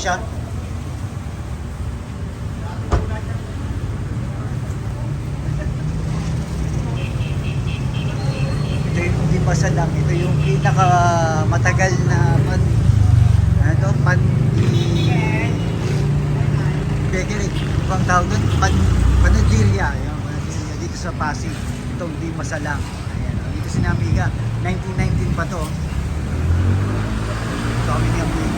Siya. Ito yung hindi basa lang. Ito yung pinaka matagal na pan, ano to? Pan Beginig. Ibang tawag doon? Pan, panadirya. Yung panadirya dito sa Pasig. Ito hindi masalang. Ayan. Dito si Amiga. 1919 pa to.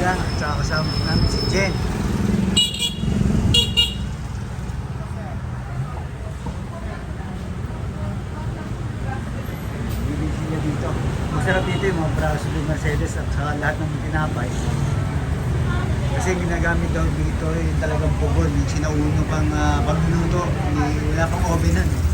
Amiga. At saka kasama namin si Jen. Bibigyan niya dito. Masarap dito yung mga braso ng Mercedes at saka lahat ng tinapay. Kasi ginagamit daw dito yung talagang pugon, yung sinauno pang uh, pagluluto, Hindi- wala pang ovenan. eh.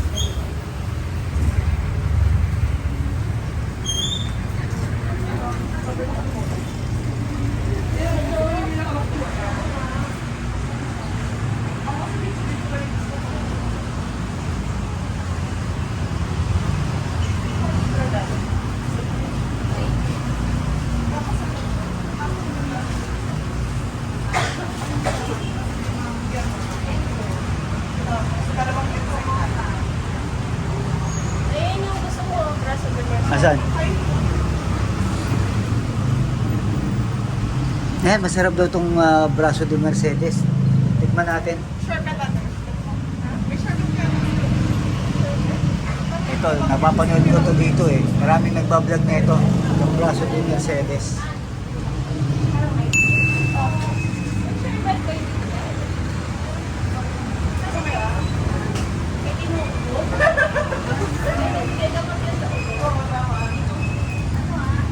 Eh, masarap daw itong braso de Mercedes. Tikman natin. Natin. Shortcut ka. Ito, napapanood ko to dito eh. Maraming nagbablog na ito. Yung braso de Mercedes.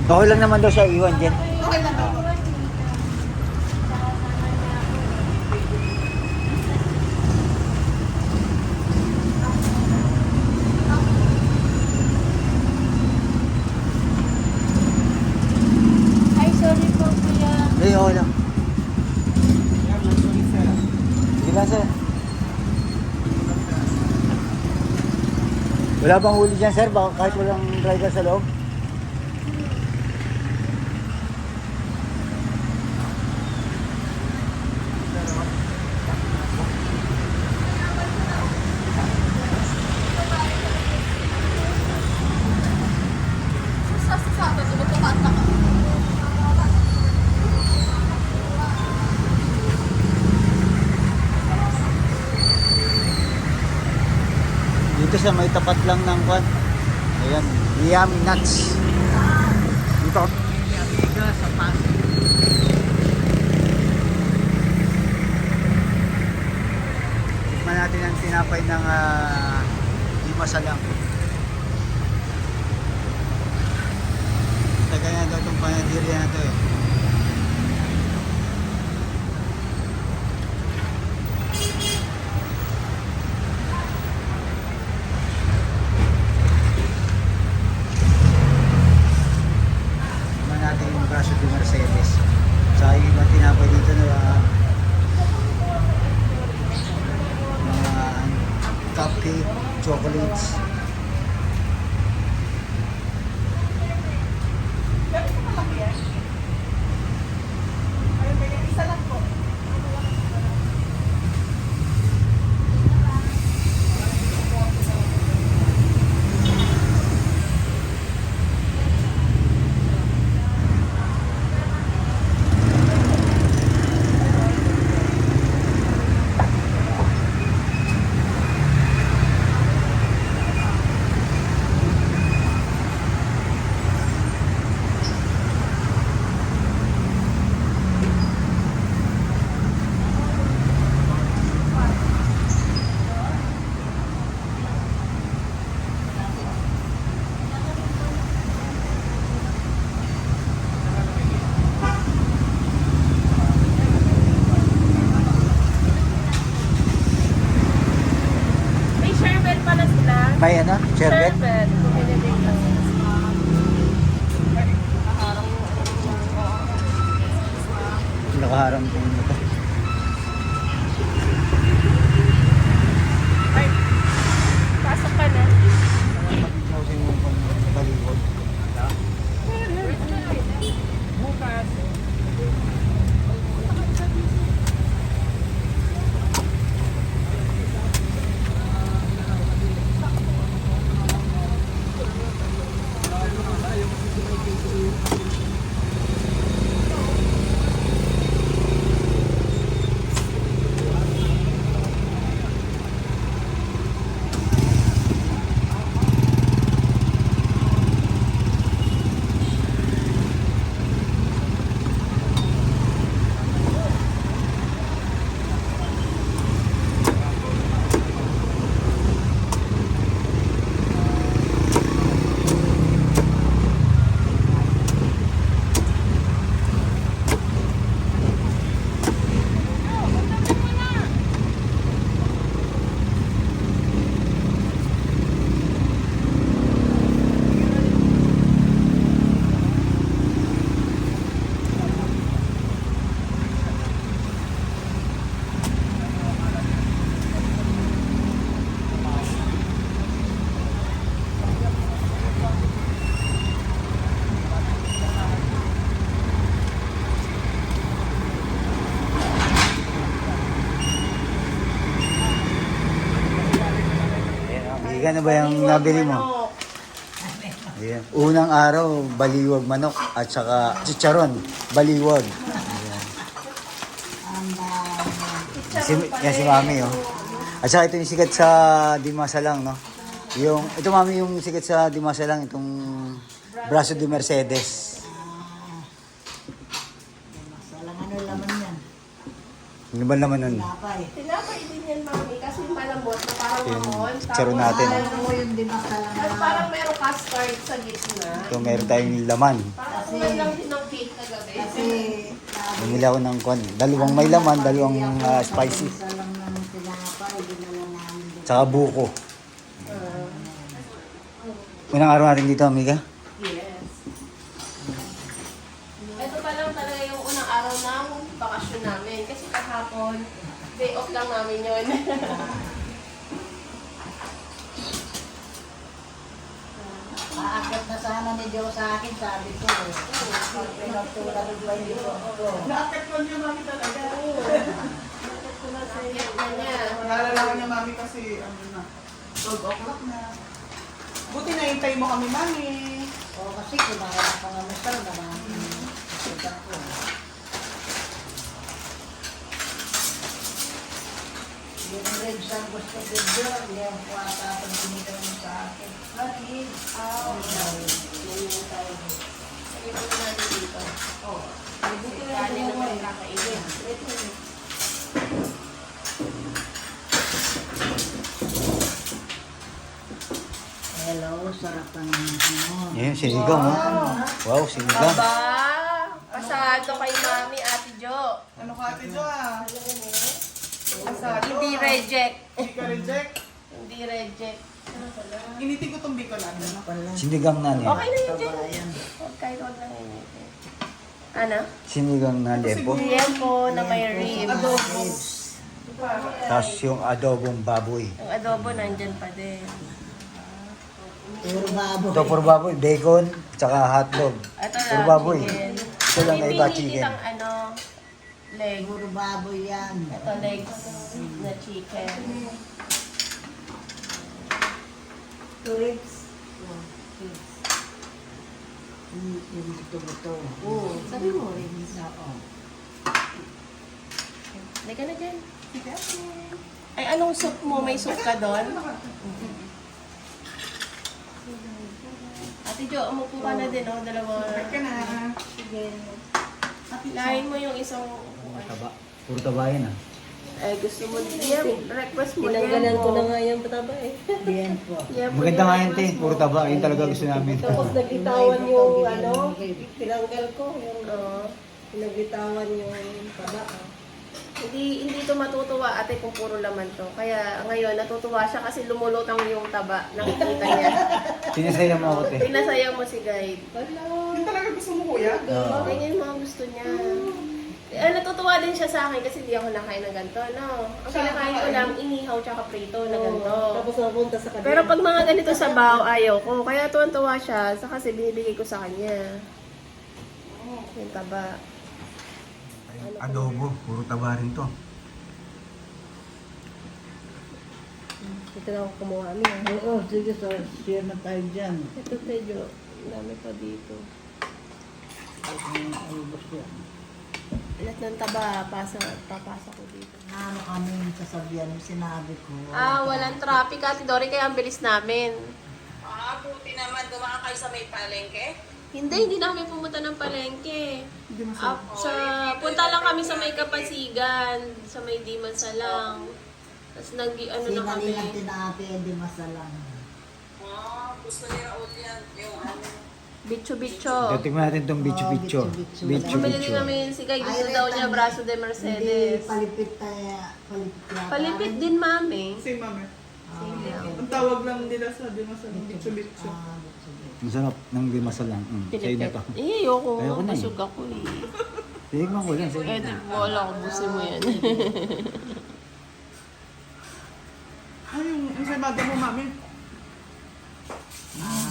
Okay lang naman daw siya iwan, Jen. Okay lang daw. Ay, sorry po kuya. Lang. Sige lang, sir. Wala bang huli dyan, sir? Baka kahit walang driver sa loob? Sasasado, tumutupata ka. Dito sa may tapat lang ng kwan. Ayan, yummy nuts. Dito Amiga sa Pasig. Tikman natin ang tinapay ng uh, di masalang. Tagal na daw itong panadirya na to eh. much. Ko ito. Ay, pasok ka na. Balikod. Bukas. Na ba yung nabili mo? Ayan. Unang araw, baliwag manok at saka chicharon, baliwag. Ayan. Si, yan si Mami, oh. At saka ito yung sikat sa Dimasa lang, no? Yung, ito Mami yung sikat sa Dimasa lang, itong Braso de Mercedes. Salang ano laman yan. Ano ba naman nun? Napay. Tinapay din yan, mami. Kasi malambot na parang Yung mamon. chicharon natin. Alam mo yung di masalang At na. parang merong custard sa gitna. Ito meron tayong laman. Parang kumain lang din ng cake kagabi. Kasi sabi Bumili ako ng kon. Dalawang may laman, dalawang ah, spicy. salang ng tinapay, dinala namin dito. Tsaka buko. Unang araw natin dito, amiga. Yes. Ito pa lang talaga yung unang araw ng bakasyon namin. Kasi kahapon, day off lang namin yun. Sana ni Joe sa akin, sabi ko. Pinagtulad ko yung Joe ko. Naapektuhan niya mami talaga. Sakit na niya. Mami kasi ano na, 12 o'clock na. Buti nahintay mo kami mami. O kasi kumain ako ng masal na namin. Kita ko. Yung ribs ang gusto ko Joe, yung kwata pag binigay mo sa akin. Bakit? Ah, yung tayo. Sige mo natin dito. Oh. Buti na natin naman kakainin. Hello, sarap ang ano. Ayan, sinigang, oh. Wow, sinigang. Aba! Pasado kay Mami, Ate Jo. Ano ka ate Jo ah? Asado. Hindi reject. Hindi ka reject. Hindi reject. Initin ko tong biko natin. Sinigang na niya. Okay na yun, Jen. Huwag kahit huwag lang yun. Ano? Sinigang na lempo. Liempo na may ribs. Adobo. Tapos yung adobong baboy. Ang adobo nandyan pa din. Puro baboy. Ito for baboy, bacon, tsaka hotdog. Ito Puro lang, baboy. chicken. Ito lang na iba, chicken. kitang ano, leg. Puro baboy yan. Ito legs na chicken. Two ribs. Hmm, yung buto-buto. Oo, sabi mo ribs. Oo. Lega na dyan. Ay, anong soup mo? May soup ka doon? Ate Jo, umupo ka na din, oh. Dalawa. Sige. Lain mo yung isang Taba. Puro taba yan, ah. Ay, gusto mo din. Request mo Tinanggalan ko na nga yung pataba eh. Bien po. Maganda nga yan. Puro taba. Yun talaga gusto namin. Tapos nagitawan yung ano, tinanggal ko yung Oo. nagitawan yung taba. Hindi hindi to matutuwa ate kung puro laman to. Kaya ngayon natutuwa siya kasi lumulutang yung taba. Nakikita niya. Sinisaya mo ako, te. Pinasaya mo si guide. Talaga gusto mo kuya? Oo. Ganyan mga gusto niya. Eh, natutuwa din siya sa akin kasi hindi ako nakain ng ganito, no? Ang kinakain ko lang, inihaw tsaka prito na ganito. Tapos napunta sa kabila. Pero pag mga ganito sa baw, ayaw ko. Kaya tuwan-tuwa siya sa kasi binibigay ko sa kanya. Yung taba. Adobo. Puro taba rin to. Ito na ako kumuha niya. Oo, sige sir. Share na tayo dyan. Ito, Tejo. Dami pa dito. Lahat ng taba, pasa, papasa ko dito. Ano kami yung sasabihan yung sinabi ko. Ah, walang traffic, Ate Dory, kaya ang bilis namin. Ah, buti naman dumaan kayo sa may palengke. Hindi, hindi na kami pumunta ng palengke. Ah, sa, punta lang kami sa may Kapasigan, sa may Dimansalang. Tapos nag, ano na kami. Sinalilang tinapi, hindi masalang. Ah, gusto ni Raul yan. Yung ano. Bicho-bicho. Tingnan natin itong bicho-bicho. Oh, bicho-bicho. Bumili din Bicho-bicho. namin si Guy. Gusto Ay, daw niya hindi- braso de Hindi Mercedes. palipit tayo. Palipit yata. Palipit din, mami. Same mami. Ah, Ang tawag lang nila sa Dimas sa bitso-bitso. ah, bitso-bitso. Masarap ng dimasa lang. Mm. Sa'yo na to. Eh, ayoko. Ayoko na eh. Busog ako eh. Tingnan ko yan. Eh, Sa'yo. di mo wala ko. Busin mo yan. Ay, yung ensaymada mo mami. Ah,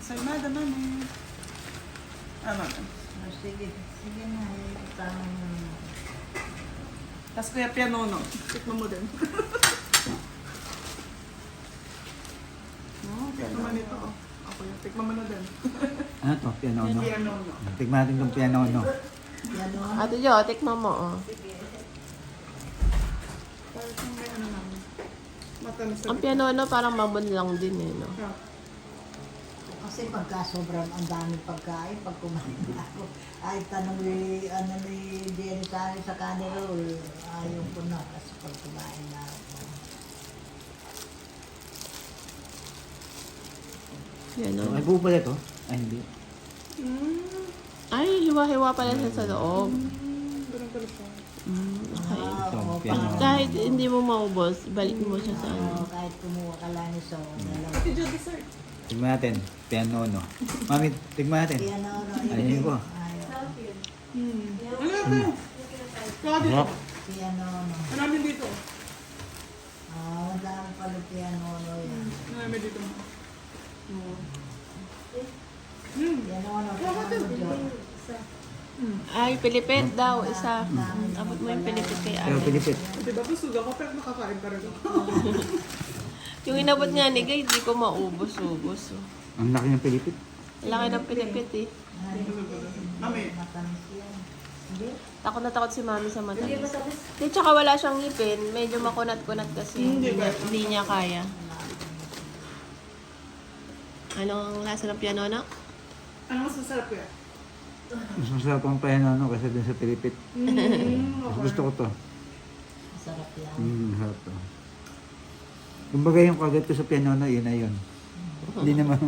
Ensaymada mami. Ah, mami. ah, sige. Sige na. eh, Tama mo na. Tapos kaya piano, no? Tikman mo din. no, tikman mo nito. oh. Ako yung tikman mo na din. Ano to? Piano, no? Piano, no? Tignan natin itong piano, no? Yan o. Ate Jo, tikman mo, oh. Parang may ano naman. Matamis sa Ang piano, no, parang mamon lang din, eh, no? Ah, Kasi pagka sobrang ang daming pagkain, pag kumain ako, ay tanong ni, ano ni Jenny sa akin sa kanila, ayaw ko na kasi pag kumain na ako. Yan, no? Ay, buo pala to? Ay, hindi. Ay, hiwa-hiwa pala siya sa loob. ganun pala siya. Mm, okay. Ah, oo, pag- Kahit hindi mo maubos, balik mo siya sa ano. Oo, kahit kumuha ka lang dalawa. Ate Jo, dessert. Tignan natin. Piano, no? Mami, tignan natin. Yan o, no, Ayun ko. Hmm. Ano ate? Saka dito. Rock. Piano, no. Marami dito. Ah, wala pala piano, no, yan. Marami dito. Oh. Hmm. Piano, no, piano, Jo. Ay, pilipit daw, isa. Abot mo yung pilipit kay ate. Pilipit. Di ba busog ako pero nakakain pa rin ako. Yung inabot nga ni Gay, hindi ko maubos-ubos. Oh. Ang laki ng Pilipit. Laki ng pilipit eh. Mami, yan. Hindi? Takot na takot si mami sa matamis. Di, tsaka wala siyang ngipin. Medyo makunat-kunat kasi. Hindi, niya, hindi niya kaya. Ano ang lasa ng piano na? ano mas masarap kaya? Mas masarap ang piano, no? Kasi dun sa Pilipit. Hmm, Mas gusto ko to. Masarap yan. Mm, masarap to. Kumbaga yung kagat ko sa piano, no? Yun na yun. Hindi naman,